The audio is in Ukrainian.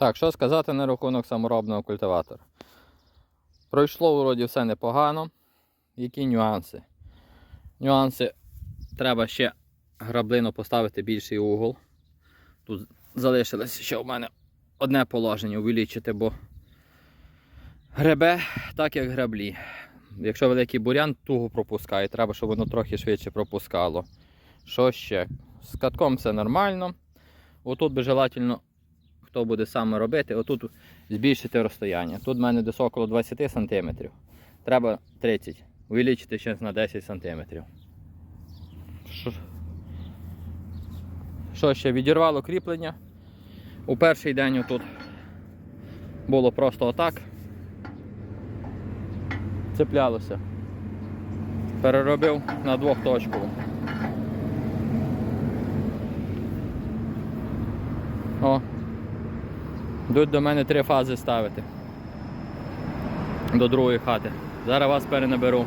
Так, що сказати на рахунок саморобного культиватора? Пройшло вроді все непогано. Які нюанси? Нюанси треба ще граблину поставити більший угол. Тут залишилось ще в мене одне положення увеличити, бо гребе так, як граблі. Якщо великий бурян туго пропускає, треба, щоб воно трохи швидше пропускало. Що ще? З катком все нормально. Отут би желательно, хто буде саме робити, отут збільшити розстояння. Тут в мене десь около 20 см. Треба 30 Увеличити ще на 10 см. Що- ще? Відірвало кріплення. У перший день тут було просто отак. Цеплялося. Переробив на двохточкову. О. Йдуть до мене три фази ставити. До другої хати. Зараз вас перенаберу.